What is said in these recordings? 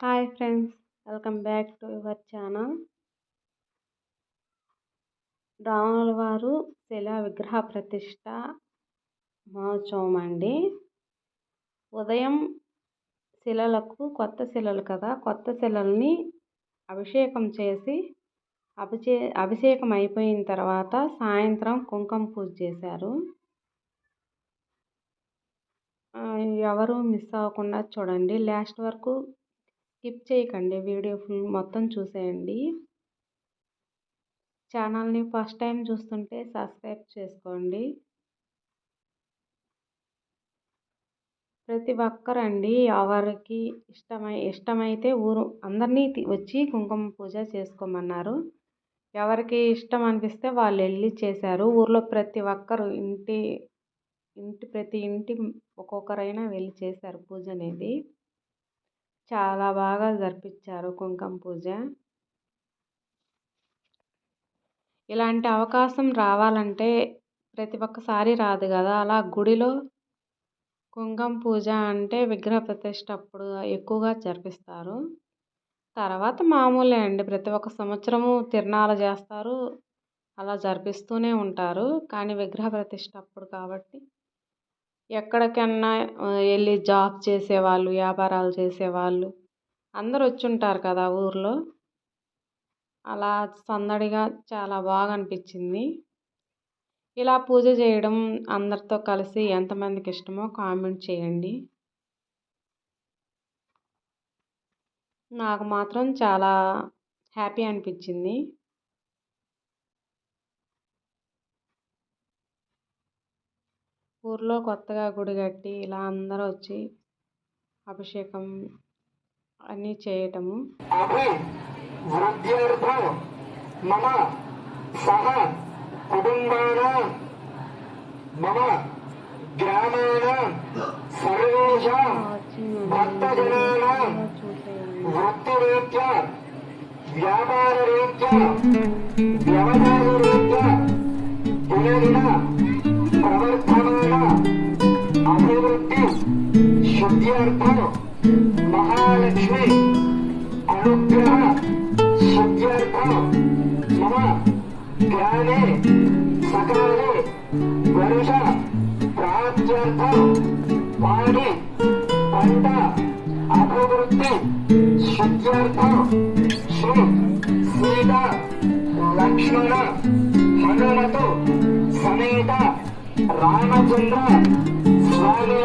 Hi friends welcome back to your channel. రాముల వారు శిలా విగ్రహ ప్రతిష్ట మహోత్సవం అండి. ఉదయం శిలలకు కొత్త శిలలు కదా కొత్త శిలల్ని అభిషేకం చేసి అభిషే అభిషేకం అయిపోయిన తర్వాత సాయంత్రం కుంకుమ పూజ చేశారు. ఎవరు మిస్ అవ్వకుండా చూడండి లాస్ట్ వరకు స్కిప్ చేయకండి వీడియో ఫుల్ మొత్తం చూసేయండి. ఛానల్ని ఫస్ట్ టైం చూస్తుంటే సబ్స్క్రైబ్ చేసుకోండి. ప్రతి ఒక్కరండి ఎవరికి ఇష్టమై ఇష్టమైతే ఊరు అందరినీ వచ్చి కుంకుమ పూజ చేసుకోమన్నారు. ఎవరికి ఇష్టం అనిపిస్తే వాళ్ళు వెళ్ళి చేశారు. ఊర్లో ప్రతి ఒక్కరు ఇంటి ఇంటి ప్రతి ఇంటి ఒక్కొక్కరైనా వెళ్ళి చేశారు పూజ అనేది. చాలా బాగా జరిపించారు కుంకుమ పూజ. ఇలాంటి అవకాశం రావాలంటే ప్రతి ఒక్కసారి రాదు కదా. అలా గుడిలో కుంకుమ పూజ అంటే విగ్రహ ప్రతిష్ట అప్పుడు ఎక్కువగా జరిపిస్తారు. తర్వాత మామూలే అండి. ప్రతి ఒక్క సంవత్సరము తిరణాలు చేస్తారు. అలా జరిపిస్తూనే ఉంటారు. కానీ విగ్రహ ప్రతిష్ట అప్పుడు కాబట్టి ఎక్కడికన్నా వెళ్ళి జాబ్ చేసేవాళ్ళు వ్యాపారాలు చేసేవాళ్ళు అందరూ వచ్చి ఉంటారు కదా ఊర్లో. అలా సందడిగా చాలా బాగా అనిపించింది ఇలా పూజ చేయడం అందరితో కలిసి ఎంతమందికి ఇష్టమో కామెంట్ చేయండి. నాకు మాత్రం చాలా హ్యాపీ అనిపించింది ఊర్లో కొత్తగా గుడి కట్టి ఇలా అందరూ వచ్చి అభిషేకం అన్నీ చేయటము. మమ సహ కుటుంబానాం మమ గ్రామాణం సర్వేషాం భక్తజనానాం వృత్తిరీత్యా వ్యాపారరీత్యా శుద్ధ్యర్థం మహాలక్ష్మి అనుగ్రహ శుద్ధ్యర్థం మమ గ్రామే సకాలే వరుష ప్రాప్త్యర్థం పాడి పంట అభివృద్ధి శుద్ధ్యర్థం శ్రీ సీత లక్ష్మణ హనుమతు సమేత రామచంద్ర స్వామి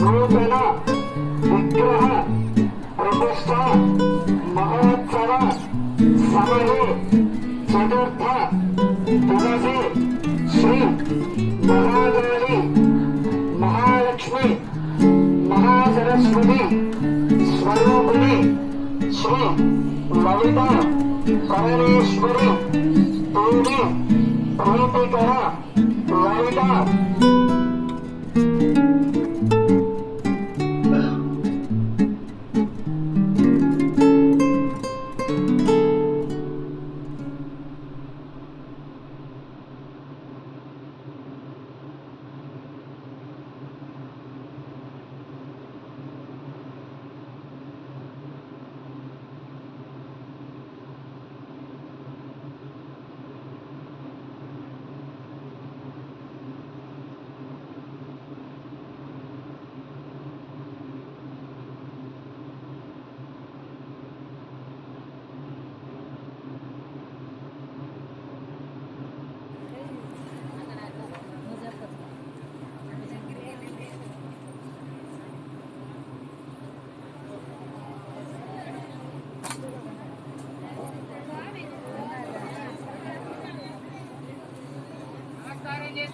నూతన విగ్రహ ప్రతిష్ట మహోత్సవ సమయే చతుర్థ తులసి శ్రీ మహాదేవి మహాలక్ష్మి మహాసరస్వతి స్వరూపిణి శ్రీ లలిత పరమేశ్వరి దేవి ప్రీతికర లలిత